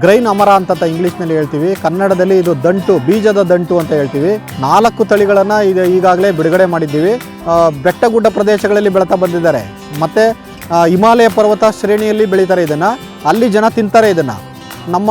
Grain ಅಮರ ಅಂತ ಇಂಗ್ಲೀಷ್ನಲ್ಲಿ ಹೇಳ್ತೀವಿ. ಕನ್ನಡದಲ್ಲಿ ಇದು ದಂಟು ಬೀಜದ ದಂಟು ಅಂತ ಹೇಳ್ತೀವಿ. ನಾಲ್ಕು ತಳಿಗಳನ್ನು ಇದು ಈಗಾಗಲೇ ಬಿಡುಗಡೆ ಮಾಡಿದ್ದೀವಿ. ಆ, ಬೆಟ್ಟ ಗುಡ್ಡ ಪ್ರದೇಶಗಳಲ್ಲಿ ಬೆಳೀತಾ ಬಂದಿದ್ದಾರೆ. ಮತ್ತು ಹಿಮಾಲಯ ಪರ್ವತ ಶ್ರೇಣಿಯಲ್ಲಿ ಬೆಳೀತಾರೆ ಇದನ್ನು. ಅಲ್ಲಿ ಜನ ತಿಂತಾರೆ ಇದನ್ನು. ನಮ್ಮ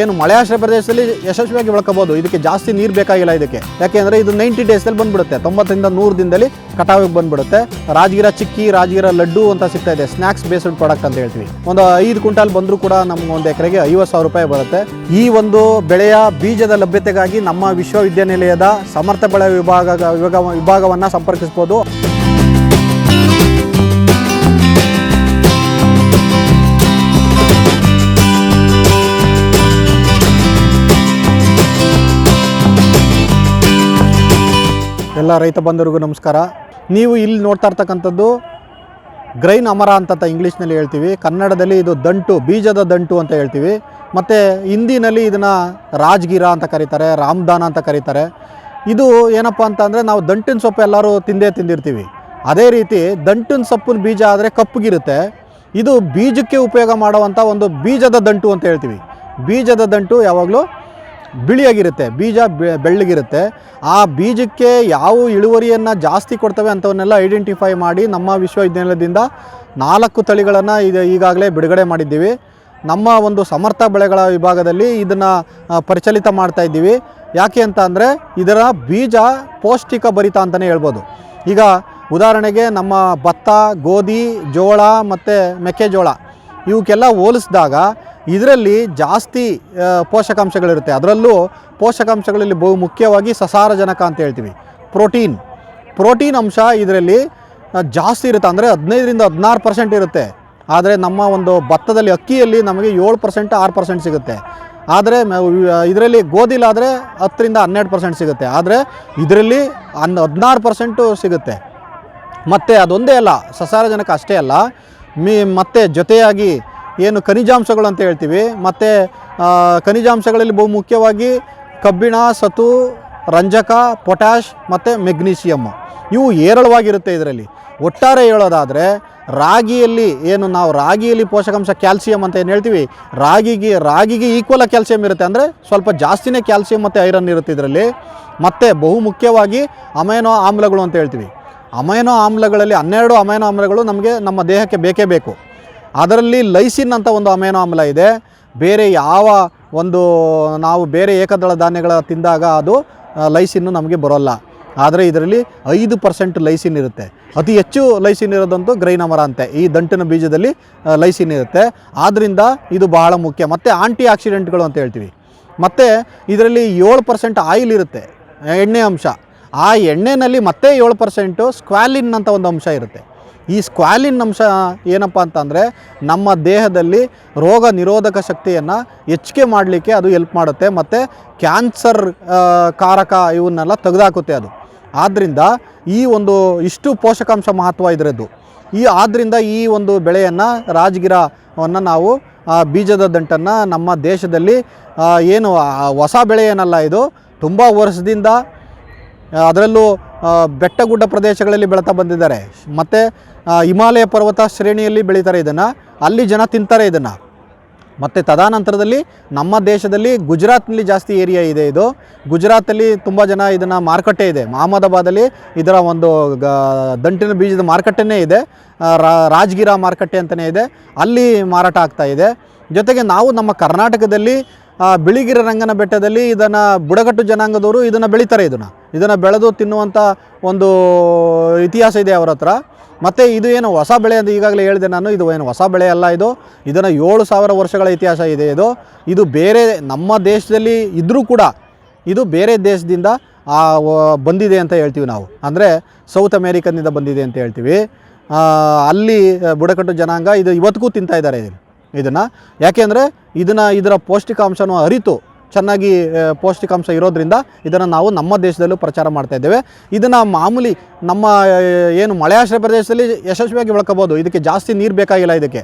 ಏನು ಮಳೆಯಾಶ್ರಯ ಪ್ರದೇಶದಲ್ಲಿ ಯಶಸ್ವಿಯಾಗಿ ಬೆಳ್ಕೋಬೋದು. ಇದಕ್ಕೆ ಜಾಸ್ತಿ ನೀರು ಬೇಕಾಗಿಲ್ಲ ಇದಕ್ಕೆ. ಯಾಕೆಂದರೆ ಇದು ನೈಂಟಿ ಡೇಸಲ್ಲಿ ಬಂದ್ಬಿಡುತ್ತೆ. ತೊಂಬತ್ತರಿಂದ ನೂರು ದಿನದಲ್ಲಿ ಕಟಾವಿಗೆ ಬಂದ್ಬಿಡುತ್ತೆ. ರಾಜಗಿರ ಚಿಕ್ಕಿ, ರಾಜಗಿರ ಲಡ್ಡು ಅಂತ ಸಿಗ್ತಾ ಇದೆ. ಸ್ನ್ಯಾಕ್ಸ್ ಬೇಸ್ಡ್ ಪ್ರಾಡಕ್ಟ್ ಅಂತ ಹೇಳ್ತೀವಿ. ಒಂದು ಐದು ಕ್ವಿಂಟಾಲ್ ಬಂದರೂ ಕೂಡ ನಮ್ಗೆ ಒಂದು ಎಕರೆಗೆ ಐವತ್ತು ಸಾವಿರ ರೂಪಾಯಿ ಬರುತ್ತೆ. ಈ ಒಂದು ಬೆಳೆಯ ಬೀಜದ ಲಭ್ಯತೆಗಾಗಿ ನಮ್ಮ ವಿಶ್ವವಿದ್ಯಾನಿಲಯದ ಸಮರ್ಥ ಬೆಳೆ ವಿಭಾಗ ವಿಭಾಗ ವಿಭಾಗವನ್ನು ಸಂಪರ್ಕಿಸ್ಬೋದು. ಎಲ್ಲ ರೈತ ಬಂಧುರಿಗೂ ನಮಸ್ಕಾರ. ನೀವು ಇಲ್ಲಿ ನೋಡ್ತಾ ಇರ್ತಕ್ಕಂಥದ್ದು ಗ್ರೈನ್ ಅಮರ ಅಂತ ಇಂಗ್ಲೀಷ್ನಲ್ಲಿ ಹೇಳ್ತೀವಿ. ಕನ್ನಡದಲ್ಲಿ ಇದು ದಂಟು, ಬೀಜದ ದಂಟು ಅಂತ ಹೇಳ್ತೀವಿ. ಮತ್ತು ಹಿಂದಿನಲ್ಲಿ ಇದನ್ನು ರಾಜ್ಗಿರ ಅಂತ ಕರೀತಾರೆ, ರಾಮದಾನ ಅಂತ ಕರೀತಾರೆ. ಇದು ಏನಪ್ಪ ಅಂತಂದರೆ ನಾವು ದಂಟಿನ ಸೊಪ್ಪು ಎಲ್ಲರೂ ತಿಂದೇ ತಿಂದಿರ್ತೀವಿ. ಅದೇ ರೀತಿ ದಂಟಿನ ಸೊಪ್ಪಿನ ಬೀಜ ಆದರೆ ಕಪ್ಪಗಿರುತ್ತೆ ಇದು ಬೀಜಕ್ಕೆ ಉಪಯೋಗ ಮಾಡುವಂಥ ಒಂದು ಬೀಜದ ದಂಟು ಅಂತ ಹೇಳ್ತೀವಿ. ಬೀಜದ ದಂಟು ಯಾವಾಗಲೂ ಬಿಳಿಯಾಗಿರುತ್ತೆ, ಬೀಜ ಬೆಳ್ಳಗಿರುತ್ತೆ. ಆ ಬೀಜಕ್ಕೆ ಯಾವ ಇಳುವರಿಯನ್ನು ಜಾಸ್ತಿ ಕೊಡ್ತವೆ ಅಂಥವನ್ನೆಲ್ಲ ಐಡೆಂಟಿಫೈ ಮಾಡಿ ನಮ್ಮ ವಿಶ್ವವಿದ್ಯಾನಿಲಯದಿಂದ ನಾಲ್ಕು ತಳಿಗಳನ್ನು ಇದು ಈಗಾಗಲೇ ಬಿಡುಗಡೆ ಮಾಡಿದ್ದೀವಿ. ನಮ್ಮ ಒಂದು ಸಮರ್ಥ ಬೆಳೆಗಳ ವಿಭಾಗದಲ್ಲಿ ಇದನ್ನು ಪರಿಚಲಿತ ಮಾಡ್ತಾ ಇದ್ದೀವಿ. ಯಾಕೆ ಅಂತ ಅಂದರೆ ಇದರ ಬೀಜ ಪೌಷ್ಟಿಕ ಭರಿತ ಅಂತಲೇ ಹೇಳ್ಬೋದು. ಈಗ ಉದಾಹರಣೆಗೆ ನಮ್ಮ ಭತ್ತ, ಗೋಧಿ, ಜೋಳ ಮತ್ತು ಮೆಕ್ಕೆಜೋಳ ಇವಕ್ಕೆಲ್ಲ ಹೋಲಿಸಿದಾಗ ಇದರಲ್ಲಿ ಜಾಸ್ತಿ ಪೋಷಕಾಂಶಗಳಿರುತ್ತೆ. ಅದರಲ್ಲೂ ಪೋಷಕಾಂಶಗಳಲ್ಲಿ ಬಹು ಮುಖ್ಯವಾಗಿ ಸಸಾರಜನಕ ಅಂತ ಹೇಳ್ತೀವಿ. ಪ್ರೋಟೀನ್. ಪ್ರೋಟೀನ್ ಅಂಶ ಇದರಲ್ಲಿ ಜಾಸ್ತಿ ಇರುತ್ತೆ. ಅಂದರೆ ಹದಿನೈದರಿಂದ ಹದಿನಾರು ಪರ್ಸೆಂಟ್ ಇರುತ್ತೆ. ಆದರೆ ನಮ್ಮ ಒಂದು ಭತ್ತದಲ್ಲಿ ಅಕ್ಕಿಯಲ್ಲಿ ನಮಗೆ ಏಳು ಪರ್ಸೆಂಟ್, ಆರು ಪರ್ಸೆಂಟ್ ಸಿಗುತ್ತೆ. ಆದರೆ ಇದರಲ್ಲಿ ಗೋಧಿಲಾದರೆ ಹತ್ತರಿಂದ ಹನ್ನೆರಡು ಪರ್ಸೆಂಟ್ ಸಿಗುತ್ತೆ. ಆದರೆ ಇದರಲ್ಲಿ ಹನ್, ಹದಿನಾರು ಪರ್ಸೆಂಟು ಸಿಗುತ್ತೆ. ಮತ್ತು ಅದೊಂದೇ ಅಲ್ಲ, ಸಸಾರಜನಕ ಅಷ್ಟೇ ಅಲ್ಲ. ಮೀ, ಮತ್ತು ಜೊತೆಯಾಗಿ ಏನು ಖನಿಜಾಂಶಗಳು ಅಂತ ಹೇಳ್ತೀವಿ. ಮತ್ತು ಖನಿಜಾಂಶಗಳಲ್ಲಿ ಬಹು ಮುಖ್ಯವಾಗಿ ಕಬ್ಬಿಣ, ಸತು, ರಂಜಕ, ಪೊಟ್ಯಾಷ್ ಮತ್ತು ಮೆಗ್ನೀಷಿಯಮ್ ಇವು ಹೇರಳವಾಗಿರುತ್ತೆ ಇದರಲ್ಲಿ. ಒಟ್ಟಾರೆ ಹೇಳೋದಾದರೆ, ರಾಗಿಯಲ್ಲಿ ಏನು ನಾವು ರಾಗಿಯಲ್ಲಿ ಪೋಷಕಾಂಶ ಕ್ಯಾಲ್ಸಿಯಂ ಅಂತ ಏನು ಹೇಳ್ತೀವಿ? ರಾಗಿಗೆ ರಾಗಿಗೆ ಈಕ್ವಲ್ ಕ್ಯಾಲ್ಸಿಯಂ ಇರುತ್ತೆ. ಅಂದರೆ ಸ್ವಲ್ಪ ಜಾಸ್ತಿನೇ ಕ್ಯಾಲ್ಸಿಯಂ ಮತ್ತು ಐರನ್ ಇರುತ್ತೆ ಇದರಲ್ಲಿ. ಮತ್ತು ಬಹು ಮುಖ್ಯವಾಗಿ ಅಮೈನೋ ಆಮ್ಲಗಳು ಅಂತ ಹೇಳ್ತೀವಿ. ಅಮೈನೋ ಆಮ್ಲಗಳಲ್ಲಿ ಹನ್ನೆರಡು ಅಮೈನೋ ಆಮ್ಲಗಳು ನಮಗೆ ನಮ್ಮ ದೇಹಕ್ಕೆ ಬೇಕೇ ಬೇಕು. ಅದರಲ್ಲಿ ಲೈಸಿನ್ ಅಂತ ಒಂದು ಅಮೇನೋ ಆಮ್ಲ ಇದೆ. ಬೇರೆ ಯಾವ ಒಂದು ನಾವು ಬೇರೆ ಏಕದಳ ಧಾನ್ಯಗಳ ತಿಂದಾಗ ಅದು ಲೈಸಿನ್ನು ನಮಗೆ ಬರೋಲ್ಲ. ಆದರೆ ಇದರಲ್ಲಿ ಐದು ಪರ್ಸೆಂಟ್ ಲೈಸಿನ್ ಇರುತ್ತೆ. ಅತಿ ಹೆಚ್ಚು ಲೈಸಿನ್ ಇರೋದಂತೂ ಗ್ರೈನಮರ ಅಂತೆ. ಈ ದಂಟಿನ ಬೀಜದಲ್ಲಿ ಲೈಸಿನ್ ಇರುತ್ತೆ. ಆದ್ದರಿಂದ ಇದು ಬಹಳ ಮುಖ್ಯ. ಮತ್ತು ಆಂಟಿ ಆಕ್ಸಿಡೆಂಟ್ಗಳು ಅಂತ ಹೇಳ್ತೀವಿ. ಮತ್ತು ಇದರಲ್ಲಿ ಏಳು ಪರ್ಸೆಂಟ್ ಆಯಿಲ್ ಇರುತ್ತೆ. ಎಣ್ಣೆ ಅಂಶ. ಆ ಎಣ್ಣೆನಲ್ಲಿ ಮತ್ತೆ ಏಳು ಪರ್ಸೆಂಟು ಸ್ಕ್ವಾಲಿನ್ ಅಂತ ಒಂದು ಅಂಶ ಇರುತ್ತೆ. ಈ ಸ್ಕ್ವಾಲಿನ್ ಅಂಶ ಏನಪ್ಪ ಅಂತಂದರೆ ನಮ್ಮ ದೇಹದಲ್ಲಿ ರೋಗ ನಿರೋಧಕ ಶಕ್ತಿಯನ್ನು ಹೆಚ್ಚಿಗೆ ಮಾಡಲಿಕ್ಕೆ ಅದು ಎಲ್ಪ್ ಮಾಡುತ್ತೆ. ಮತ್ತು ಕ್ಯಾನ್ಸರ್ ಕಾರಕ ಇವನ್ನೆಲ್ಲ ತೆಗೆದಾಕುತ್ತೆ ಅದು. ಆದ್ದರಿಂದ ಈ ಒಂದು ಇಷ್ಟು ಪೋಷಕಾಂಶ ಮಹತ್ವ ಇದರದ್ದು. ಈ ಆದ್ದರಿಂದ ಈ ಒಂದು ಬೆಳೆಯನ್ನು, ರಾಜಗಿರವನ್ನು ನಾವು ಬೀಜದ ದಂಟನ್ನು ನಮ್ಮ ದೇಶದಲ್ಲಿ ಏನು ಹೊಸ ಬೆಳೆ ಏನಲ್ಲ ಇದು. ತುಂಬ ವರ್ಷದಿಂದ ಅದರಲ್ಲೂ ಬೆಟ್ಟ ಗುಡ್ಡ ಪ್ರದೇಶಗಳಲ್ಲಿ ಬೆಳೀತಾ ಬಂದಿದ್ದಾರೆ. ಮತ್ತು ಹಿಮಾಲಯ ಪರ್ವತ ಶ್ರೇಣಿಯಲ್ಲಿ ಬೆಳೀತಾರೆ ಇದನ್ನು. ಅಲ್ಲಿ ಜನ ತಿಂತಾರೆ ಇದನ್ನು. ಮತ್ತು ತದಾನಂತರದಲ್ಲಿ ನಮ್ಮ ದೇಶದಲ್ಲಿ ಗುಜರಾತ್ನಲ್ಲಿ ಜಾಸ್ತಿ ಏರಿಯಾ ಇದೆ ಇದು. ಗುಜರಾತಲ್ಲಿ ತುಂಬ ಜನ ಇದನ್ನು ಮಾರುಕಟ್ಟೆ ಇದೆ. ಅಹಮದಾಬಾದಲ್ಲಿ ಇದರ ಒಂದು ಗ, ದಂಟಿನ ಬೀಜದ ಮಾರುಕಟ್ಟೆನೇ ಇದೆ. ರಾಜ್ಗಿರಾ ಮಾರುಕಟ್ಟೆ ಅಂತಲೇ ಇದೆ. ಅಲ್ಲಿ ಮಾರಾಟ ಆಗ್ತಾ ಇದೆ. ಜೊತೆಗೆ ನಾವು ನಮ್ಮ ಕರ್ನಾಟಕದಲ್ಲಿ ಬಿಳಿಗಿರಿ ರಂಗನ ಬೆಟ್ಟದಲ್ಲಿ ಇದನ್ನು ಬುಡಕಟ್ಟು ಜನಾಂಗದವರು ಇದನ್ನು ಬೆಳೀತಾರೆ ಇದನ್ನು. ಇದನ್ನು ಬೆಳೆದು ತಿನ್ನುವಂಥ ಒಂದು ಇತಿಹಾಸ ಇದೆ ಅವರ ಹತ್ರ. ಮತ್ತು ಇದು ಏನು ಹೊಸ ಬೆಳೆ ಅಂತ ಈಗಾಗಲೇ ಹೇಳಿದೆ ನಾನು. ಇದು ಏನು ಹೊಸ ಬೆಳೆ ಅಲ್ಲ ಇದು. ಇದನ್ನು ಏಳು ಸಾವಿರ ವರ್ಷಗಳ ಇತಿಹಾಸ ಇದೆ ಇದು. ಇದು ಬೇರೆ ನಮ್ಮ ದೇಶದಲ್ಲಿ ಇದ್ದರೂ ಕೂಡ ಇದು ಬೇರೆ ದೇಶದಿಂದ ಬಂದಿದೆ ಅಂತ ಹೇಳ್ತೀವಿ ನಾವು. ಅಂದರೆ ಸೌತ್ ಅಮೇರಿಕನ್ನಿಂದ ಬಂದಿದೆ ಅಂತ ಹೇಳ್ತೀವಿ. ಅಲ್ಲಿ ಬುಡಕಟ್ಟು ಜನಾಂಗ ಇದು ಇವತ್ತಿಗೂ ತಿಂತಾ ಇದ್ದಾರೆ ಇದನ್ನು ಇದನ್ನು. ಯಾಕೆಂದರೆ ಇದನ್ನು ಇದರ ಪೌಷ್ಟಿಕಾಂಶನ ಅರಿತು ಚೆನ್ನಾಗಿ ಪೌಷ್ಟಿಕಾಂಶ ಇರೋದ್ರಿಂದ ಇದನ್ನು ನಾವು ನಮ್ಮ ದೇಶದಲ್ಲೂ ಪ್ರಚಾರ ಮಾಡ್ತಾ ಇದ್ದೇವೆ. ಇದನ್ನು ಮಾಮೂಲಿ ನಮ್ಮ ಏನು ಮಳೆಯಾಶ್ರಯ ಪ್ರದೇಶದಲ್ಲಿ ಯಶಸ್ವಿಯಾಗಿ ಬೆಳ್ಕೋಬೋದು. ಇದಕ್ಕೆ ಜಾಸ್ತಿ ನೀರು ಬೇಕಾಗಿಲ್ಲ ಇದಕ್ಕೆ.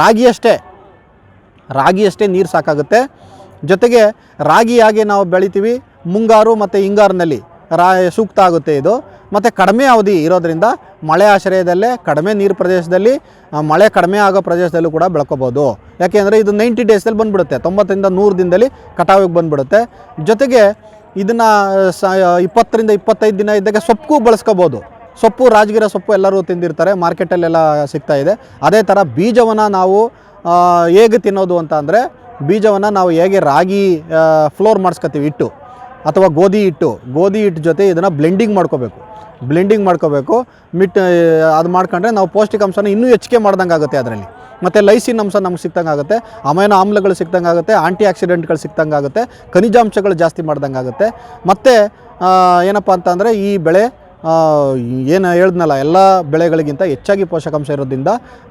ರಾಗಿ ಅಷ್ಟೇ ರಾಗಿ ಅಷ್ಟೇ ನೀರು ಸಾಕಾಗುತ್ತೆ. ಜೊತೆಗೆ ರಾಗಿ ಹಾಗೆ ನಾವು ಬೆಳಿತೀವಿ. ಮುಂಗಾರು ಮತ್ತು ಹಿಂಗಾರಿನಲ್ಲಿ. ರಾ, ಸೂಕ್ತ ಆಗುತ್ತೆ ಇದು. ಮತ್ತು ಕಡಿಮೆ ಅವಧಿ ಇರೋದರಿಂದ ಮಳೆ ಆಶ್ರಯದಲ್ಲೇ ಕಡಿಮೆ ನೀರು ಪ್ರದೇಶದಲ್ಲಿ ಮಳೆ ಕಡಿಮೆ ಆಗೋ ಪ್ರದೇಶದಲ್ಲೂ ಕೂಡ ಬೆಳ್ಕೋಬೋದು. ಯಾಕೆಂದರೆ ಇದು ನೈಂಟಿ ಡೇಸಲ್ಲಿ ಬಂದುಬಿಡುತ್ತೆ. ತೊಂಬತ್ತರಿಂದ ನೂರು ದಿನದಲ್ಲಿ ಕಟಾವಿಗೆ ಬಂದುಬಿಡುತ್ತೆ. ಜೊತೆಗೆ ಇದನ್ನು, ಸ ಇಪ್ಪತ್ತರಿಂದ ಇಪ್ಪತ್ತೈದು ದಿನ ಇದ್ದಾಗ ಸೊಪ್ಪು ಬಳಸ್ಕೋಬೋದು. ಸೊಪ್ಪು, ರಾಜಗಿರ ಸೊಪ್ಪು ಎಲ್ಲರೂ ತಿಂದಿರ್ತಾರೆ. ಮಾರ್ಕೆಟಲ್ಲೆಲ್ಲ ಸಿಗ್ತಾ ಇದೆ. ಅದೇ ಥರ ಬೀಜವನ್ನು ನಾವು ಹೇಗೆ ತಿನ್ನೋದು ಅಂತ ಅಂದರೆ ಬೀಜವನ್ನು ನಾವು ಹೇಗೆ ರಾಗಿ ಫ್ಲೋರ್ ಮಾಡಿಸ್ಕೊತೀವಿ ಹಿಟ್ಟು. ಅಥವಾ ಗೋಧಿ ಹಿಟ್ಟು ಗೋಧಿ ಹಿಟ್ಟು ಜೊತೆ ಇದನ್ನು ಬ್ಲೆಂಡಿಂಗ್ ಮಾಡ್ಕೋಬೇಕು. ಬ್ಲೆಂಡಿಂಗ್ ಮಾಡ್ಕೋಬೇಕು. ಮಿಟ್ ಅದು ಮಾಡ್ಕೊಂಡ್ರೆ ನಾವು ಪೌಷ್ಟಿಕಾಂಶನ ಇನ್ನೂ ಹೆಚ್ಚಿಗೆ ಮಾಡ್ದಂಗೆ ಆಗುತ್ತೆ ಅದರಲ್ಲಿ. ಮತ್ತು ಲೈಸಿನ್ ಅಂಶ ನಮ್ಗೆ ಸಿಕ್ತಂಗೆ ಆಗುತ್ತೆ. ಅಮೈನೋ ಆಮ್ಲಗಳು ಸಿಕ್ತಂಗೆ ಆಗುತ್ತೆ. ಆಂಟಿ ಆಕ್ಸಿಡೆಂಟ್ಗಳು ಸಿಕ್ತಂಗೆ ಆಗುತ್ತೆ. ಖನಿಜಾಂಶಗಳು ಜಾಸ್ತಿ ಮಾಡ್ದಂಗೆ ಆಗುತ್ತೆ. ಮತ್ತು ಏನಪ್ಪ ಅಂತಂದರೆ ಈ ಬೆಳೆ ಏನು ಹೇಳಿದ್ನಲ್ಲ, ಎಲ್ಲ ಬೆಳೆಗಳಿಗಿಂತ ಹೆಚ್ಚಾಗಿ ಪೋಷಕಾಂಶ ಇರೋದ್ರಿಂದ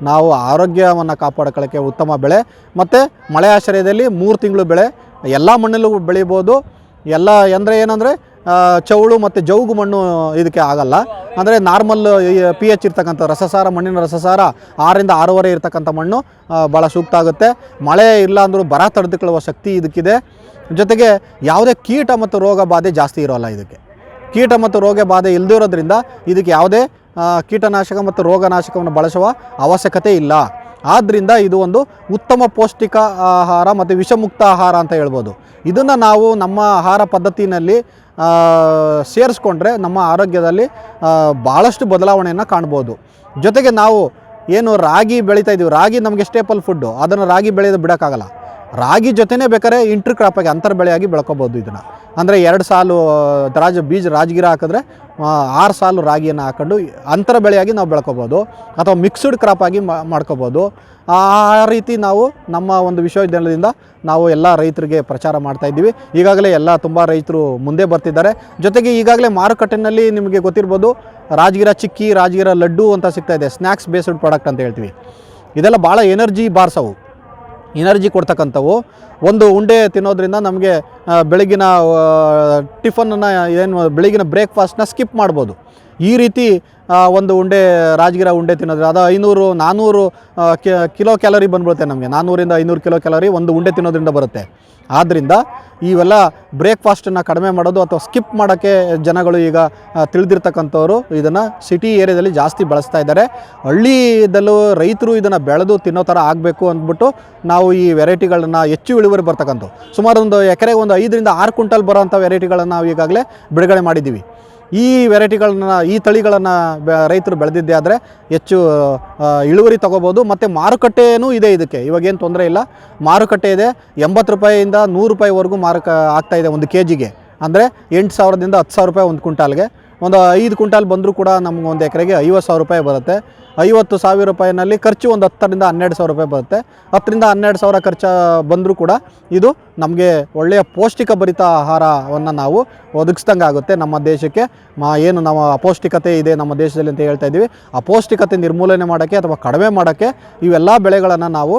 ನಾವು ಆರೋಗ್ಯವನ್ನು ಕಾಪಾಡ್ಕೊಳ್ಳೋಕ್ಕೆ ಉತ್ತಮ ಬೆಳೆ. ಮತ್ತು ಮಳೆ ಆಶ್ರಯದಲ್ಲಿ ಮೂರು ತಿಂಗಳು ಬೆಳೆ, ಎಲ್ಲ ಮಣ್ಣಲ್ಲೂ ಬೆಳಿಬೋದು ಎಲ್ಲ ಅಂದರೆ ಏನಂದರೆ ಚೌಳು ಮತ್ತು ಜೌಗು ಮಣ್ಣು ಇದಕ್ಕೆ ಆಗಲ್ಲ. ಅಂದರೆ ನಾರ್ಮಲ್ ಪಿ ಎಚ್ ಇರ್ತಕ್ಕಂಥ ರಸಸಾರ, ಮಣ್ಣಿನ ರಸಸಾರ ಆರರಿಂದ ಆರೂವರೆ ಇರ್ತಕ್ಕಂಥ ಮಣ್ಣು ಭಾಳ ಸೂಕ್ತ ಆಗುತ್ತೆ. ಮಳೆ ಇಲ್ಲ ಅಂದರೂ ಬರ ತಡೆದುಕೊಳ್ಳುವ ಶಕ್ತಿ ಇದಕ್ಕಿದೆ. ಜೊತೆಗೆ ಯಾವುದೇ ಕೀಟ ಮತ್ತು ರೋಗ ಬಾಧೆ ಜಾಸ್ತಿ ಇರೋಲ್ಲ ಇದಕ್ಕೆ. ಕೀಟ ಮತ್ತು ರೋಗ ಬಾಧೆ ಇಲ್ಲದಿರೋದ್ರಿಂದ ಇದಕ್ಕೆ ಯಾವುದೇ ಕೀಟನಾಶಕ ಮತ್ತು ರೋಗನಾಶಕವನ್ನು ಬಳಸುವ ಅವಶ್ಯಕತೆ ಇಲ್ಲ. ಆದ್ದರಿಂದ ಇದು ಒಂದು ಉತ್ತಮ ಪೌಷ್ಟಿಕ ಆಹಾರ ಮತ್ತು ವಿಷಮುಕ್ತ ಆಹಾರ ಅಂತ ಹೇಳ್ಬೋದು. ಇದನ್ನು ನಾವು ನಮ್ಮ ಆಹಾರ ಪದ್ಧತಿನಲ್ಲಿ ಸೇರಿಸ್ಕೊಂಡ್ರೆ ನಮ್ಮ ಆರೋಗ್ಯದಲ್ಲಿ ಭಾಳಷ್ಟು ಬದಲಾವಣೆಯನ್ನು ಕಾಣ್ಬೋದು. ಜೊತೆಗೆ ನಾವು ಏನು ರಾಗಿ ಬೆಳೀತಾ ಇದ್ದೀವಿ ರಾಗಿ ನಮಗೆ ಸ್ಟೇಪಲ್ ಫುಡ್ಡು ಅದನ್ನು ರಾಗಿ ಬೆಳೆಯೋದು ಬಿಡೋಕ್ಕಾಗಲ್ಲ. ರಾಗಿ ಜೊತೆನೇ ಬೇಕಾದ್ರೆ ಇಂಟ್ರ್ ಕ್ರಾಪಾಗಿ ಅಂತರ ಬೆಳೆಯಾಗಿ ಬೆಳ್ಕೊಬೋದು ಇದನ್ನು. ಅಂದರೆ ಎರಡು ಸಾಲು ರಾಜ ಬೀಜ ರಾಜಗಿರ ಹಾಕಿದ್ರೆ ಆರು ಸಾಲು ರಾಗಿಯನ್ನು ಹಾಕೊಂಡು ಅಂತರ ಬೆಳೆಯಾಗಿ ನಾವು ಬೆಳ್ಕೊಬೋದು. ಅಥವಾ ಮಿಕ್ಸ್ಡ್ ಕ್ರಾಪಾಗಿ ಮಾಡ್ಕೋಬೋದು. ಆ ರೀತಿ ನಾವು ನಮ್ಮ ಒಂದು ವಿಶ್ವವಿದ್ಯಾಲಯದಿಂದ ನಾವು ಎಲ್ಲ ರೈತರಿಗೆ ಪ್ರಚಾರ ಮಾಡ್ತಾ ಇದ್ದೀವಿ. ಈಗಾಗಲೇ ಎಲ್ಲ ತುಂಬ ರೈತರು ಮುಂದೆ ಬರ್ತಿದ್ದಾರೆ. ಜೊತೆಗೆ ಈಗಾಗಲೇ ಮಾರುಕಟ್ಟೆಯಲ್ಲಿ ನಿಮಗೆ ಗೊತ್ತಿರ್ಬೋದು, ರಾಜಗಿರ ಚಿಕ್ಕಿ, ರಾಜಗಿರ ಲಡ್ಡು ಅಂತ ಸಿಗ್ತಾ ಇದೆ. ಸ್ನ್ಯಾಕ್ಸ್ ಬೇಸ್ಡ್ ಪ್ರಾಡಕ್ಟ್ ಅಂತ ಹೇಳ್ತೀವಿ. ಇದೆಲ್ಲ ಭಾಳ ಎನರ್ಜಿ ಬಾರ್ಸವು. ಎನರ್ಜಿ ಕೊಡ್ತಕ್ಕಂಥವು. ಒಂದು ಉಂಡೆ ತಿನ್ನೋದ್ರಿಂದ ನಮಗೆ ಬೆಳಗಿನ ಟಿಫನನ್ನು ಏನು ಬೆಳಗಿನ ಬ್ರೇಕ್ಫಾಸ್ಟ್ನ ಸ್ಕಿಪ್ ಮಾಡ್ಬೋದು. ಈ ರೀತಿ ಒಂದು ಉಂಡೆ, ರಾಜಗಿರ ಉಂಡೆ ತಿನ್ನೋದ್ರೆ ಅದು ಐನೂರು ನಾನ್ನೂರು ಕಿಲೋ ಕ್ಯಾಲರಿ ಬಂದ್ಬಿಡುತ್ತೆ ನಮಗೆ. ನಾನ್ನೂರಿಂದ ಐನೂರು ಕಿಲೋ ಕ್ಯಾಲರಿ ಒಂದು ಉಂಡೆ ತಿನ್ನೋದ್ರಿಂದ ಬರುತ್ತೆ. ಆದ್ದರಿಂದ ಇವೆಲ್ಲ ಬ್ರೇಕ್ಫಾಸ್ಟನ್ನು ಕಡಿಮೆ ಮಾಡೋದು ಅಥವಾ ಸ್ಕಿಪ್ ಮಾಡೋಕ್ಕೆ ಜನಗಳು ಈಗ ತಿಳಿದಿರ್ತಕ್ಕಂಥವರು ತಿಳಿದಿರ್ತಕ್ಕಂಥವ್ರು ಇದನ್ನು ಸಿಟಿ ಏರಿಯಾದಲ್ಲಿ ಜಾಸ್ತಿ ಬಳಸ್ತಾ ಇದ್ದಾರೆ. ಹಳ್ಳಿದಲ್ಲೂ ರೈತರು ಇದನ್ನು ಬೆಳೆದು ತಿನ್ನೋ ಥರ ಆಗಬೇಕು ಅಂದ್ಬಿಟ್ಟು ನಾವು ಈ ವೆರೈಟಿಗಳನ್ನು ಹೆಚ್ಚು ಇಳುವರಿ ಬರ್ತಕ್ಕಂಥವು. ಸುಮಾರು ಒಂದು ಎಕರೆಗೆ ಒಂದು ಐದರಿಂದ ಆರು ಕ್ವಿಂಟಲ್ ಬರೋಂಥ ವೆರೈಟಿಗಳನ್ನು ನಾವು ಈಗಾಗಲೇ ಬಿಡುಗಡೆ ಮಾಡಿದ್ದೀವಿ. ಈ ವೆರೈಟಿಗಳನ್ನ, ಈ ತಳಿಗಳನ್ನು ರೈತರು ಬೆಳೆದಿದ್ದೇ ಆದರೆ ಹೆಚ್ಚು ಇಳುವರಿ ತಗೋಬೋದು. ಮತ್ತು ಮಾರುಕಟ್ಟೆಯೂ ಇದೆ ಇದಕ್ಕೆ. ಇವಾಗೇನು ತೊಂದರೆ ಇಲ್ಲ. ಮಾರುಕಟ್ಟೆ ಇದೆ. ಎಂಬತ್ತು ರೂಪಾಯಿಯಿಂದ ನೂರು ರೂಪಾಯಿವರೆಗೂ ಮಾರುಕ, ಆಗ್ತಾ ಇದೆ ಒಂದು ಕೆ ಜಿಗೆ ಅಂದರೆ ಎಂಟು ಸಾವಿರದಿಂದ ಹತ್ತು ಸಾವಿರ ರೂಪಾಯಿ ಒಂದು ಕ್ವಿಂಟಾಲ್ಗೆ. ಒಂದು ಐದು ಕ್ವಿಂಟಾಲ್ ಬಂದರೂ ಕೂಡ ನಮ್ಗೆ ಒಂದು ಎಕರೆಗೆ ಐವತ್ತು ಸಾವಿರ ರೂಪಾಯಿ ಬರುತ್ತೆ. ಐವತ್ತು ಸಾವಿರ ರೂಪಾಯಿನಲ್ಲಿ ಖರ್ಚು ಒಂದು ಹತ್ತರಿಂದ ಹನ್ನೆರಡು ಸಾವಿರ ರೂಪಾಯಿ ಬರುತ್ತೆ. ಹತ್ತರಿಂದ ಹನ್ನೆರಡು ಸಾವಿರ ಖರ್ಚು ಬಂದರೂ ಕೂಡ ಇದು ನಮಗೆ ಒಳ್ಳೆಯ ಪೌಷ್ಟಿಕ ಭರಿತ ಆಹಾರವನ್ನು ನಾವು ಒದಗಿಸ್ದಂಗೆ ಆಗುತ್ತೆ ನಮ್ಮ ದೇಶಕ್ಕೆ. ಮಾ, ಏನು ನಾವು ಅಪೌಷ್ಟಿಕತೆ ಇದೆ ನಮ್ಮ ದೇಶದಲ್ಲಿ ಅಂತ ಹೇಳ್ತಾ ಇದ್ದೀವಿ. ಅಪೌಷ್ಟಿಕತೆ ನಿರ್ಮೂಲನೆ ಮಾಡೋಕ್ಕೆ ಅಥವಾ ಕಡಿಮೆ ಮಾಡೋಕ್ಕೆ ಇವೆಲ್ಲ ಬೆಳೆಗಳನ್ನು ನಾವು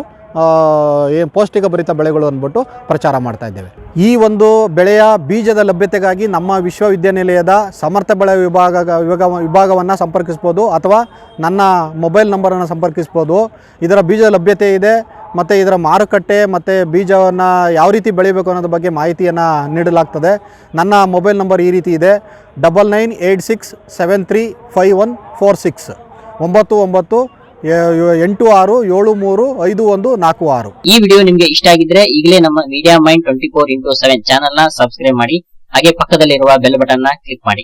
ಏನು ಪೌಷ್ಟಿಕ ಭರಿತ ಬೆಳೆಗಳು ಅಂದ್ಬಿಟ್ಟು ಪ್ರಚಾರ ಮಾಡ್ತಾ ಇದ್ದೇವೆ. ಈ ಒಂದು ಬೆಳೆಯ ಬೀಜದ ಲಭ್ಯತೆಗಾಗಿ ನಮ್ಮ ವಿಶ್ವವಿದ್ಯಾನಿಲಯದ ಸಮರ್ಥ ಬೆಳೆ ವಿಭಾಗ ವಿಭಾಗ, ವಿಭಾಗವನ್ನು ಸಂಪರ್ಕಿಸ್ಬೋದು ಅಥವಾ ನನ್ನ ಮೊಬೈಲ್ ನಂಬರನ್ನು ಸಂಪರ್ಕಿಸ್ಬೋದು. ಇದರ ಬೀಜ ಲಭ್ಯತೆ ಇದೆ, ಮತ್ತು ಇದರ ಮಾರುಕಟ್ಟೆ, ಮತ್ತು ಬೀಜವನ್ನು ಯಾವ ರೀತಿ ಬೆಳಿಬೇಕು ಅನ್ನೋದ್ರ ಬಗ್ಗೆ ಮಾಹಿತಿಯನ್ನು ನೀಡಲಾಗ್ತದೆ. ನನ್ನ ಮೊಬೈಲ್ ನಂಬರ್ ಈ ರೀತಿ ಇದೆ, double nine eight six seven three five one four six. ಒಂಬತ್ತು ಒಂಬತ್ತು ಎಂಟು ಆರು ಏಳು ಮೂರು ಐದು ಒಂದು ನಾಲ್ಕು ಆರು. ಈ ವಿಡಿಯೋ ನಿಮ್ಗೆ ಇಷ್ಟ ಆಗಿದ್ರೆ ಈಗಲೇ ನಮ್ಮ media mind twenty four into seven ಚಾನಲ್ನ ಸಬ್ಸ್ಕ್ರೈಬ್ ಮಾಡಿ, ಹಾಗೆ ಪಕ್ಕದಲ್ಲಿರುವ ಬೆಲ್ ಬಟನ್ ಕ್ಲಿಕ್ ಮಾಡಿ.